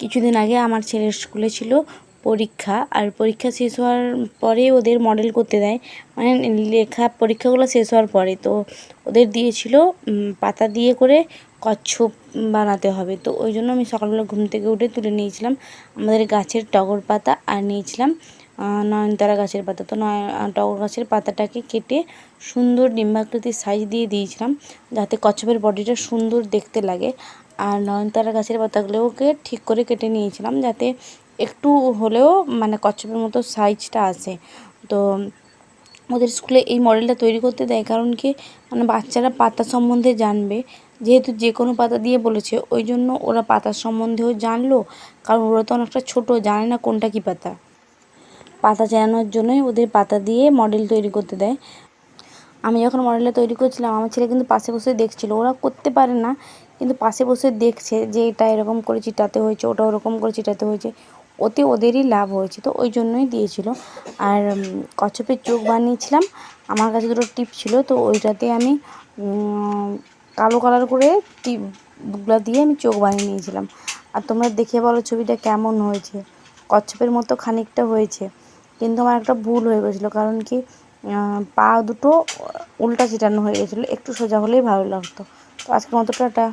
কিছুদিন আগে আমার ছেলের স্কুলে ছিল পরীক্ষা, আর পরীক্ষা শেষ হওয়ার পরে ওদের মডেল করতে দেয়। মানে লেখা পরীক্ষাগুলো শেষ হওয়ার পরে তো ওদের দিয়েছিল পাতা দিয়ে করে কচ্ছপ বানাতে হবে। তো ওই জন্য আমি সকালবেলা ঘুম থেকে উঠে তুলে নিয়েছিলাম আমাদের গাছের টগর পাতা আর নিয়েছিলাম নয়নতারা গাছের পাতা। তো নয় টগর গাছের পাতাটাকে কেটে সুন্দর ডিম্বাকৃতির সাইজ দিয়ে দিয়েছিলাম, যাতে কচ্ছপের বডিটা সুন্দর দেখতে লাগে। আর নয়নতারা গাছের পাতাগুলোকে ঠিক করে কেটে নিয়েছিলাম যাতে একটু হলেও মানে কচ্ছপের মতো সাইজটা আসে। তো ওদের স্কুলে এই মডেলটা তৈরি করতে দেয় কারণ কি মানে বাচ্চারা পাতা সম্বন্ধে জানবে। যেহেতু যে কোনো পাতা দিয়ে বলেছে, ওই জন্য ওরা পাতার সম্বন্ধেও জানলো, কারণ ওরা তো অনেকটা ছোটো, জানে না কোনটা কী পাতা। পাতা চেনানোর জন্যই ওদের পাতা দিয়ে মডেল তৈরি করতে দেয়। আমি যখন মডেলটা তৈরি করছিলাম, আমার ছেলে কিন্তু পাশে বসে দেখছিল, ওরা করতে পারে না কিন্তু পাশে বসে দেখছে যে এটা এরকম করে চিটাতে হয়েছে, ওটা ওরকম করে চিটাতে হয়েছে। ওতে ওদেরই লাভ হয়েছে, তো ওই জন্যই দিয়েছিল। আর কচ্ছপের চোখ বানিয়েছিলাম। আমার কাছে দুটো টিপ ছিল, তো ওইটাতে আমি কালো কালার করে টিপগুলো দিয়ে আমি চোখ বানিয়ে নিয়েছিলাম। আর তোমরা দেখে বলো ছবিটা কেমন হয়েছে। কচ্ছপের মতো খানিকটা হয়েছে, কিন্তু আমার একটা ভুল হয়ে গেছিল, কারণ কি পা দুটো উল্টা চিটানো হয়ে গেছিল, একটু সোজা হলেই ভালো লাগতো। তো আজকের মতো টাটা।